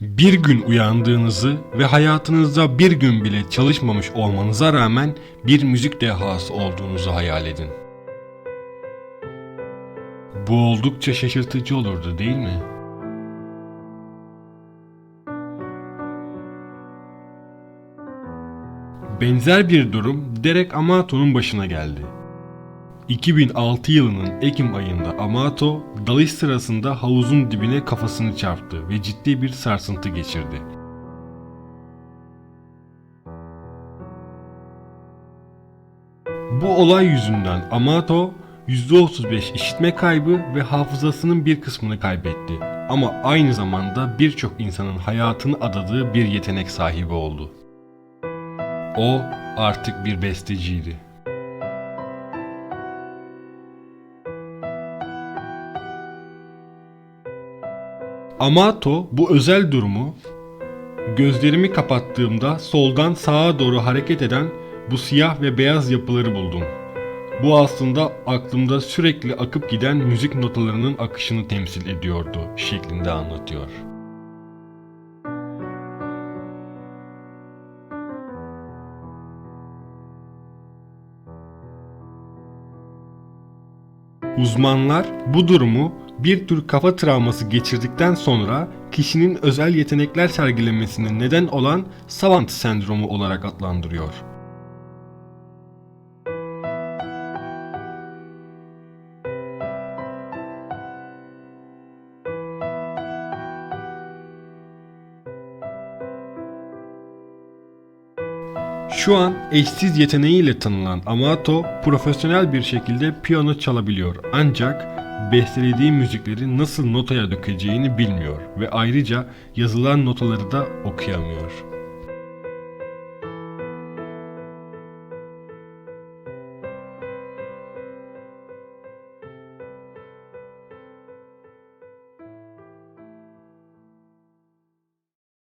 Bir gün uyandığınızı ve hayatınızda bir gün bile çalışmamış olmanıza rağmen bir müzik dehası olduğunuzu hayal edin. Bu oldukça şaşırtıcı olurdu değil mi? Benzer bir durum Derek Amato'nun başına geldi. 2006 yılının Ekim ayında Amato dalış sırasında havuzun dibine kafasını çarptı ve ciddi bir sarsıntı geçirdi. Bu olay yüzünden Amato %35 işitme kaybı ve hafızasının bir kısmını kaybetti. Ama aynı zamanda birçok insanın hayatını adadığı bir yetenek sahibi oldu. O artık bir besteciydi. Amato bu özel durumu gözlerimi kapattığımda soldan sağa doğru hareket eden bu siyah ve beyaz yapıları buldum. Bu aslında aklımda sürekli akıp giden müzik notalarının akışını temsil ediyordu şeklinde anlatıyor. Uzmanlar bu durumu bir tür kafa travması geçirdikten sonra kişinin özel yetenekler sergilemesine neden olan savant sendromu olarak adlandırıyor. Şu an eşsiz yeteneğiyle tanınan Amato profesyonel bir şekilde piyano çalabiliyor ancak bestelediği müzikleri nasıl notaya dökeceğini bilmiyor ve ayrıca yazılan notaları da okuyamıyor.